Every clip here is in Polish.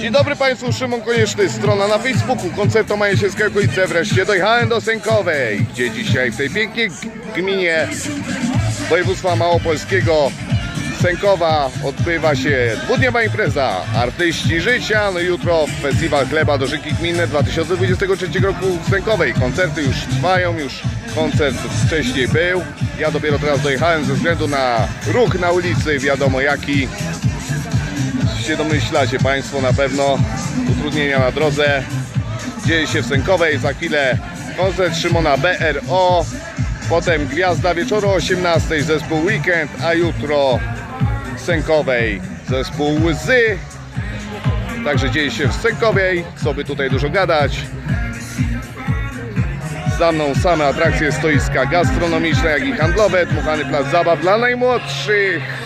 Dzień dobry Państwu, Szymon Konieczny, strona na Facebooku, koncerto Majesiecka okolice. Wreszcie dojechałem do Sękowej, gdzie dzisiaj w tej pięknej gminie województwa małopolskiego Sękowa odbywa się dwudniowa impreza Artyści Życia. No jutro Festiwal Chleba do Rzeki Gminne 2023 roku w Sękowej. Koncerty już trwają, już koncert wcześniej był. Ja dopiero teraz dojechałem ze względu na ruch na ulicy, wiadomo jaki się domyślacie Państwo na pewno utrudnienia na drodze. Dzieje się w Sękowej za chwilę koncert Szymona BRO potem Gwiazda Wieczoru o 18 zespół Weekend a jutro w Sękowej zespół Łzy. Także dzieje się w Sękowej co by tutaj dużo gadać. Za mną same atrakcje stoiska gastronomiczne jak i handlowe. Dmuchany plac zabaw dla najmłodszych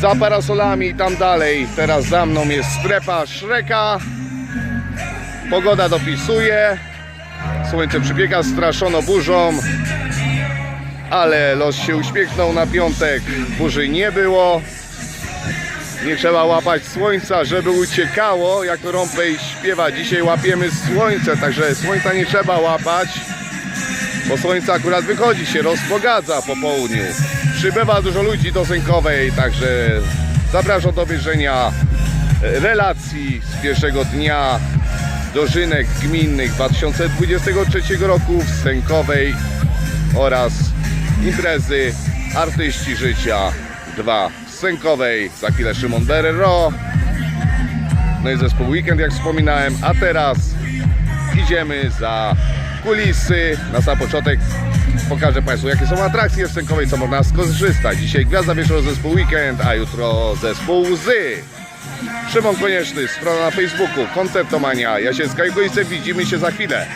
za parasolami i tam dalej. Teraz za mną jest strefa Szreka. Pogoda dopisuje. Słońce przybiega, straszono burzą. Ale los się uśmiechnął na piątek. Burzy nie było. Nie trzeba łapać słońca, żeby uciekało. Jak Rąpej śpiewa, dzisiaj łapiemy słońce, także słońca nie trzeba łapać. Bo słońce akurat wychodzi, się rozpogadza po południu. Przybywa dużo ludzi do Sękowej, także zapraszam do obejrzenia relacji z pierwszego dnia dożynek gminnych 2023 roku w Sękowej oraz imprezy Artyści Życia 2 w Sękowej. Za chwilę Szymon Berero. No i zespół Weekend, jak wspominałem, a teraz idziemy za kulisy. Na sam początek pokażę Państwu, jakie są atrakcje w Sękowej, co można skorzystać. Dzisiaj Gwiazda Wieczoru, zespół Weekend, a jutro zespół Łzy. Szymon Konieczny, strona na Facebooku, Koncertomania, Jasiecka i Gojce. Widzimy się za chwilę.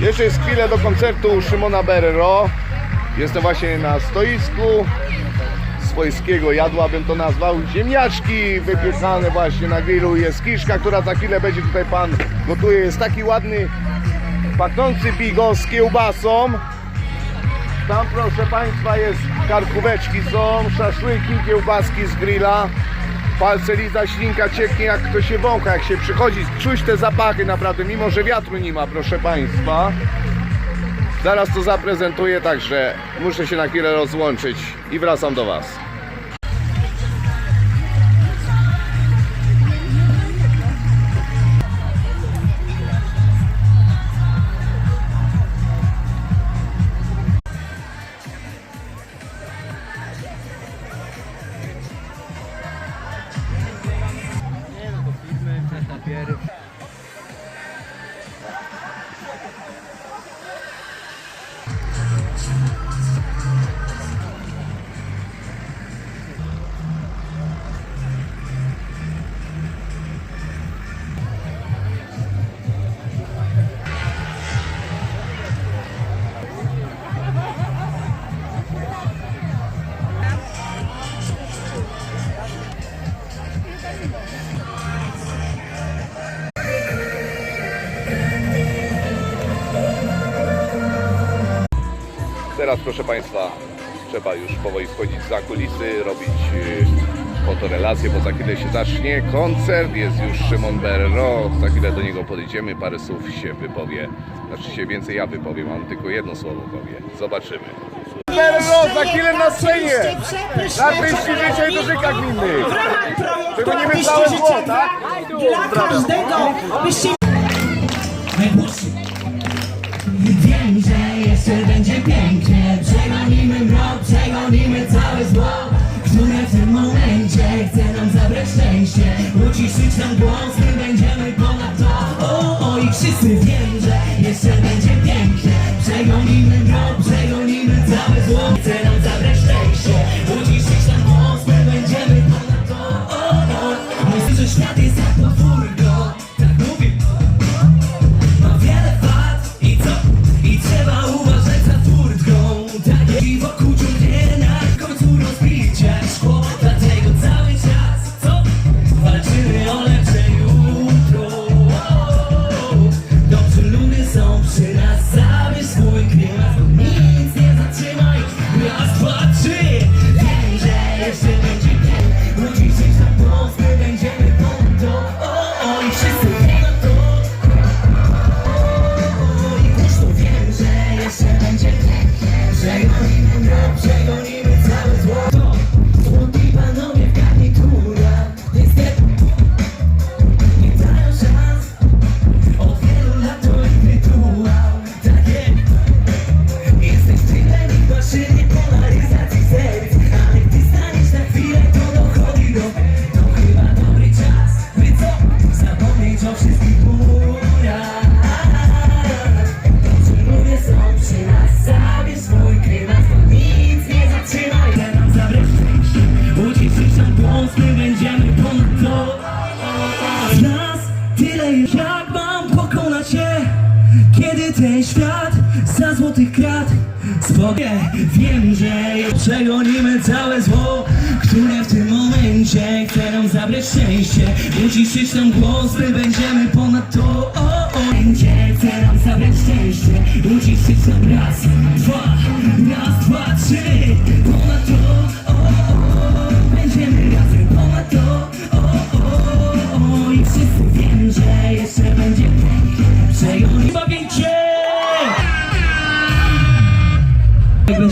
Jeszcze jest chwilę do koncertu Szymona Berero. Jestem właśnie na stoisku swojskiego jadła bym to nazwał. Ziemniaczki wypiekane właśnie na grillu. Jest kiszka, która za chwilę będzie tutaj pan gotuje. Jest taki ładny, pachnący bigos z kiełbasą. Tam proszę Państwa jest karkóweczki są, szaszłyki, kiełbaski z grilla. Palce liza, ślinka cieknie jak to się wącha, jak się przychodzi, czuć te zapachy naprawdę, mimo że wiatru nie ma, proszę Państwa. Zaraz to zaprezentuję, także muszę się na chwilę rozłączyć i wracam do Was. Teraz proszę Państwa, trzeba już powoli wchodzić za kulisy, robić yy, fotorelacje, bo za chwilę się zacznie koncert. Jest już Szymon Berro, za chwilę do niego podejdziemy, parę słów się wypowie. Znaczy się więcej ja wypowiem, on tylko jedno słowo powie. Zobaczymy. Berro, za chwilę na scenie! Na wyjściu życia i do rzeka gminnych! Tego nie myślałem było, tak? Dla każdego byście Wiem, że jeszcze będzie pięknie przegonimy całe zło. Które w tym momencie chce nam zabrać szczęście? Uciszyć nam głos, wiem, że przegonimy całe zło Które w tym momencie chce nam zabrać szczęście. Uciszysz nam głos, my będziemy ponad to. O, o. Chce nam zabrać szczęście. Uciszysz nam raz, dwa, raz, dwa, trzy. Ponad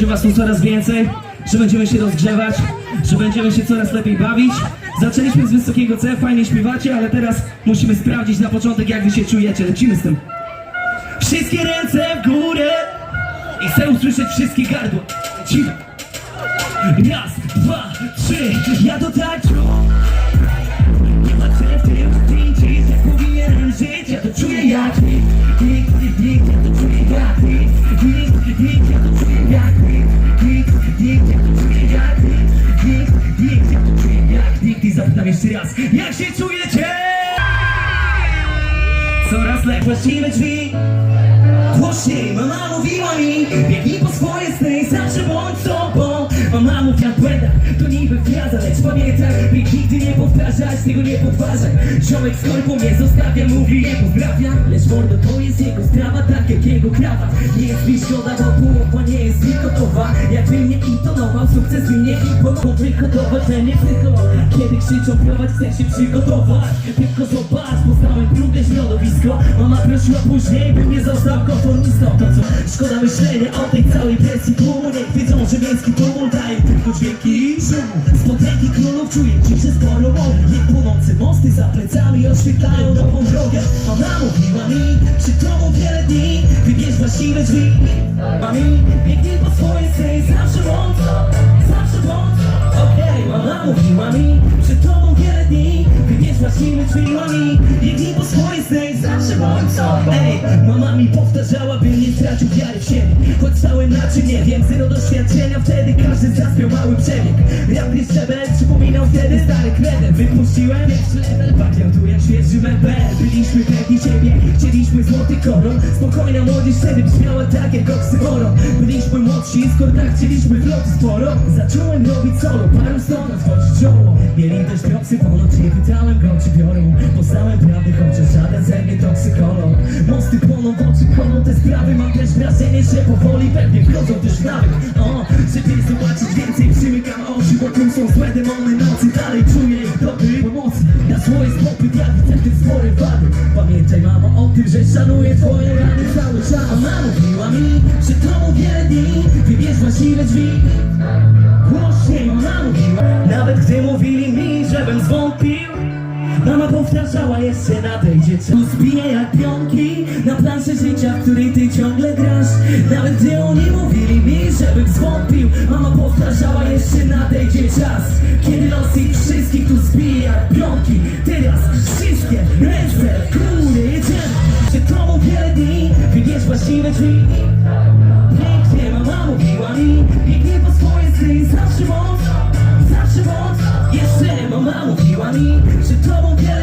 będzie was tu coraz więcej Że będziemy się rozgrzewać Że będziemy się coraz lepiej bawić. Zaczęliśmy z wysokiego C, fajnie śpiewacie Ale teraz musimy sprawdzić na początek jak wy się czujecie. Lecimy z tym. Wszystkie ręce w górę I chcę usłyszeć wszystkie gardła. Cicho Raz, dwa, trzy, ja to tańczę Nie ma w tym, ty idziesz jak powinienem żyć. Ja to czuję jak nikt, nikt, nikt, ja to czuję jak nikt Nikt, nikt, ja to czuję jak nikt Nikt, nikt, nikt Nikt, nikt, nikt I zapytam jeszcze raz, jak się czujecie? Coraz lepiej właściwe drzwi Głośniej, mama mówiła mi Biegnij po swoje sny, zawsze bądź sobą Mama mówiła błęda, fraza Lecz pamiętaj, by nigdy nie powtarzać Tego nie podważaj. Ziomek z korpą mnie zostawia, mówi nie pozdrawiam. Lecz mordo, to jest jego sprawa, tak jak jego krawat. Nie jest mi szkoda, bo połowa nie jest mi gotowa Jakbym nie intonował, sukces mi nie imponował. Wyhodować we mnie psychologa Kiedy krzyczą prowadź, chcę się przygotować. Tylko zobacz, poznałem drugie środowisko. Mama prosiła później, bym nie został konformistą To co, szkoda myślenia o tej całej presji. Tłumu Niech wiedzą, że miejski tumult daje tylko dźwięki czuję ciszę Niech płonące mosty za plecami oświetlają nową drogę. Ona mówiła mi, przy tobą wiele dni. Wybierz właściwe drzwi. Mami, biegnij po swoje sny Zawsze bądź, zawsze bądź Okej, mama mówiła mi, przy tobą wiele dni. Wybierz właściwe drzwi. Mami, biegnij po swoje sny Ej, mama mi powtarzała, bym nie stracił wiary w siebie. Choć stałem na czy nie wiem, zero doświadczenia Wtedy każdy zaspiał mały przebieg. Rap szczebel, przypominał wtedy stary kredę Wypuściłem pierwszy level, pakiał tu jak świeży mebel. Byliśmy pewni siebie, chcieliśmy złoty koron Spokojna młodzież wtedy brzmiała tak jak oksymoron. Byliśmy młodsi, skoro tak chcieliśmy floty sporo. Zacząłem robić solo, paru stąd otworzyć czoło. Mieli też propsy ponoć, nie pytałem go czy biorą. Poznałem prawdę, chociaż żaden ze mnie toksykolog Mosty płoną, oczy kolą te sprawy. Mam też wrażenie, że powoli pewnie wchodzą też nawyk. O, żeby zobaczyć więcej przymykam oczy tu są złe demony. Nocy Dalej czuję ich dotyk pomocy Na zło jest popyt, ja widzę tym spore wady. Pamiętaj mamo o tym, że szanuję twoje rany cały czas. Mama mówiła mi, że to wiele dni. Wybierz właściwe drzwi. Głośniej mama mówiła. Nawet gdy mówili mi, żebym zwątpił powtarzała jeszcze nadejdzie czas. Zbija jak pionki na planszy życia, w której ty ciągle grasz. Nawet gdy oni mówili mi, żebym zwątpił Mama powtarzała jeszcze nadejdzie czas. Kiedy los ich wszystkich tu zbija jak pionki Teraz wszystkie ręce w góry jedziemy Przed tobą wiele dni, wybierz właściwe drzwi. Pięknie mama mówiła mi Biegnij po swoje sny, zawsze moc Zawsze moc. Jeszcze mama mówiła mi Przed tobą wiele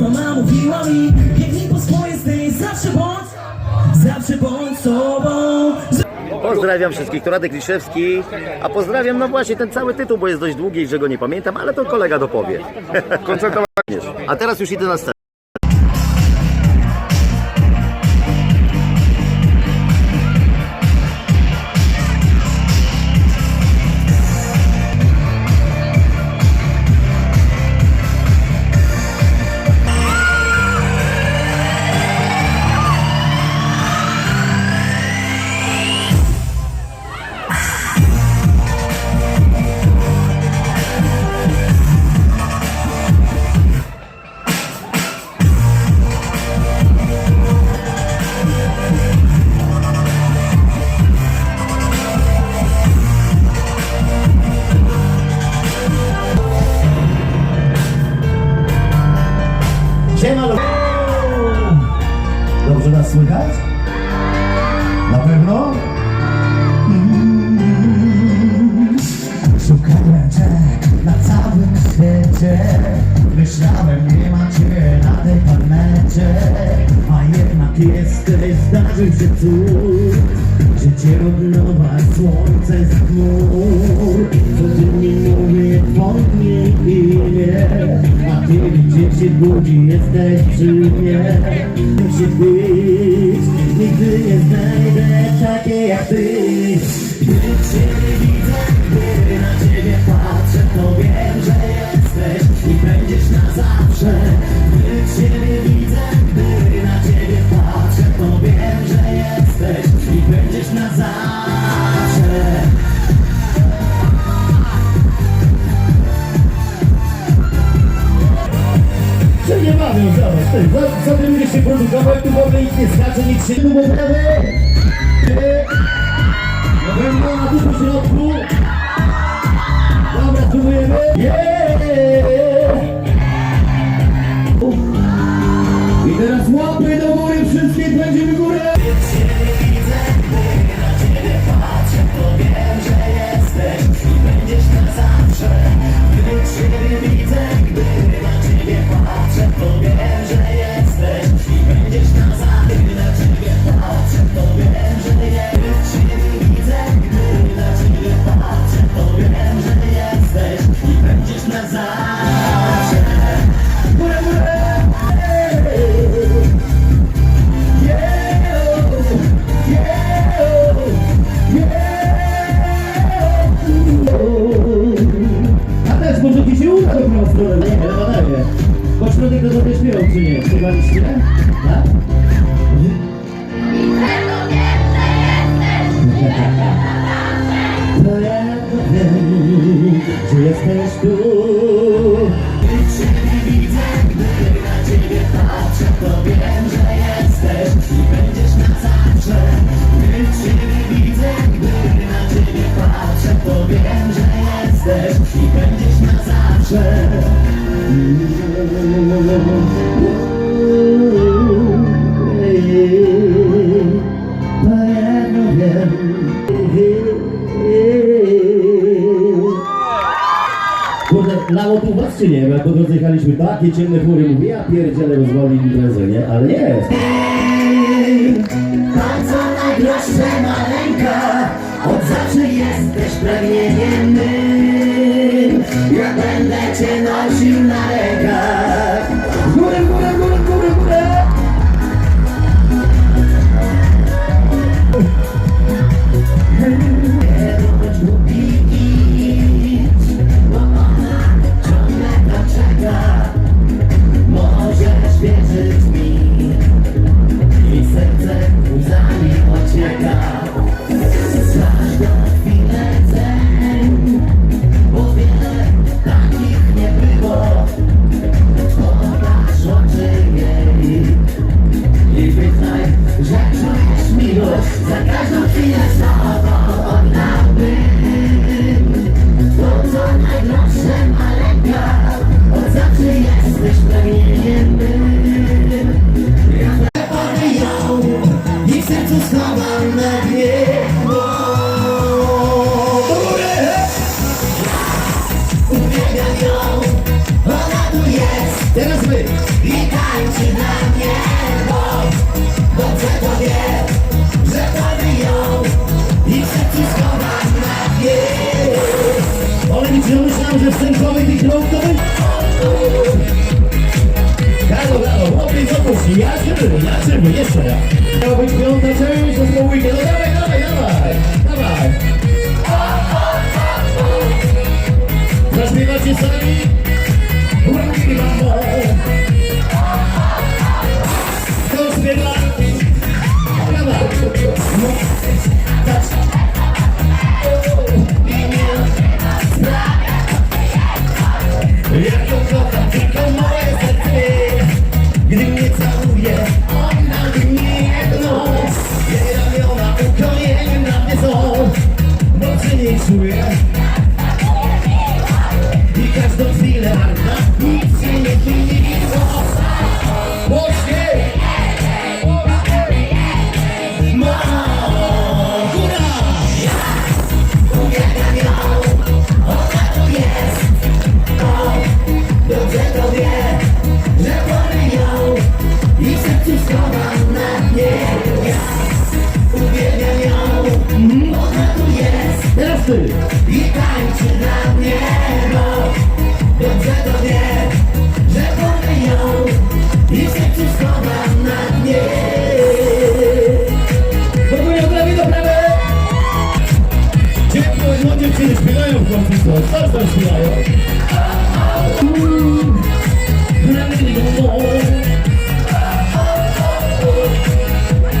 Mama mówiła mi Biegnij po swoje sny, zawsze moc Zawsze bądź sobą Pozdrawiam wszystkich, to Radek Liszewski, a pozdrawiam no właśnie ten cały tytuł, bo jest dość długi i że go nie pamiętam, ale to kolega dopowie. Koncertowa A teraz już idę na scenę. się budzi, jesteś przy mnie. Chcę być, nigdy nie znajdę takiej jak ty. Gdy cię widzę, gdy na ciebie patrzę To wiem, że jesteś i będziesz na zawsze. Władcy sobie ludzie się produkować, tu w ich nie znaczy, się... Tu mu prawy! Dobra, ma na dupę środku! you guys see that? nie, Olsztynie, jak po drodze jechaliśmy, takie ciemne chmury, mówię, ja pierdzielę rozwali imprezę, nie? Ale nie jest. Bardzo na grosze maleńka, od zawsze jesteś pragnieniem mym. Ja będę cię nosił na rękach. jestem człowiek i kierowcą Halo, halo, chłopie i sopuszki, jaczymy, jaczymy, jeszcze raz Miała być piąta część zespołu weekend, no dawaj, dawaj, dawaj, dawaj Zaśpiewacie sami?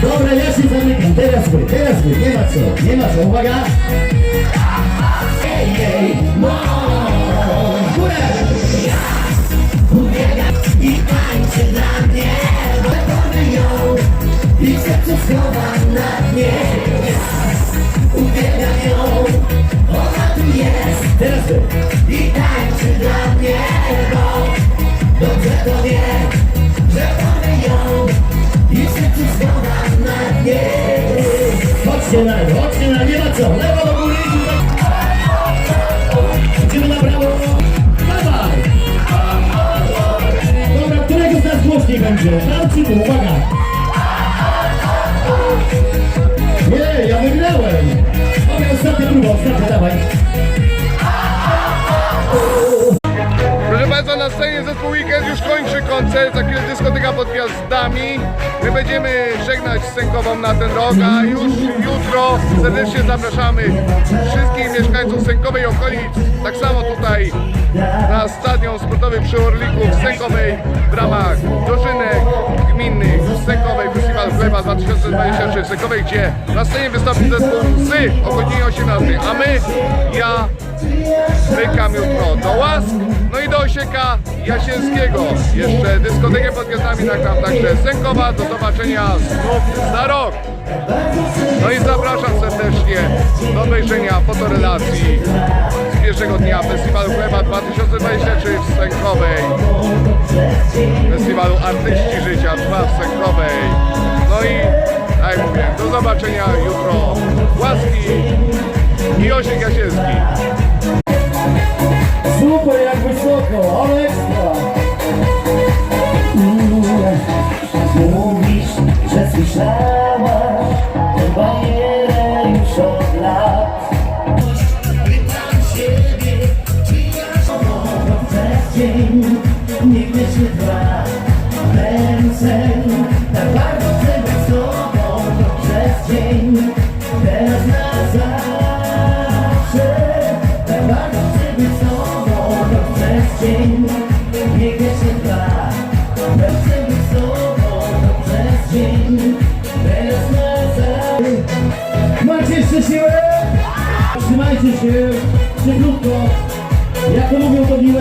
Dobra, ja się zamykam, teraz wy, teraz wy, nie ma co, nie ma co, uwaga! Ej, ej, mo, Tam czy tu? Uwaga! Nie, ja wygrałem! Dobra, ostatnia próba, ostatnia, dawaj! Proszę Państwa, na scenie zespół Weekend już kończy koncert, za chwilę dyskoteka pod gwiazdami. My będziemy żegnać Sękową na ten rok, a już serdecznie zapraszamy wszystkich mieszkańców Sękowej okolic, tak samo tutaj na Stadion Sportowy przy Orliku w Sękowej w ramach drużynek gminnych Sękowej Festiwal Chleba 2023 w Sękowej, gdzie na scenie wystąpi zespół z o godzinie 18, a my, ja, Mykam jutro do Łask, no i do Osieka Jasińskiego. Jeszcze dyskotekę pod gwiazdami nagram także Sękowa. Do zobaczenia znów za rok. No i zapraszam serdecznie do obejrzenia fotorelacji z pierwszego dnia Festiwalu Chleba 2023 w Sękowej. Festiwalu Artyści Życia trwa w Sękowej. No i tak mówię, do zobaczenia jutro Łaski i Osiek Jasiński. Super, jak wysoko, ale ekstra! Mówisz, że słyszałaś tę barierę już od lat. Pytam siebie, czy ja szło przez dzień, nigdy się dwa ręce.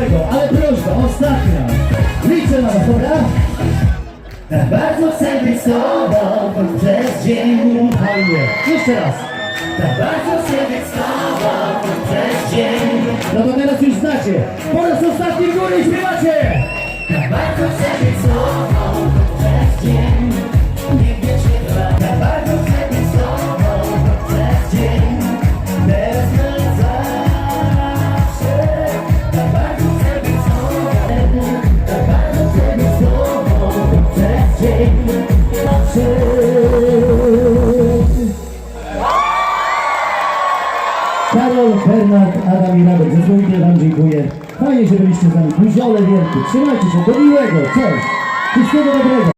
Miłego, ale prośba, ostatnia. Liczę na was, dobra? Tak bardzo chcę być z tobą przez dzień. Fajnie. Jeszcze raz. Tak bardzo chcę być z tobą przez dzień. No to teraz już znacie. Po raz ostatni w górę śpiewacie. Tak bardzo chcę być z tobą przez dzień. Słońkiem Wam dziękuję. Fajnie, że byliście z nami. Buziole wielkie. Trzymajcie się. Do miłego. Cześć. Wszystkiego dobrego.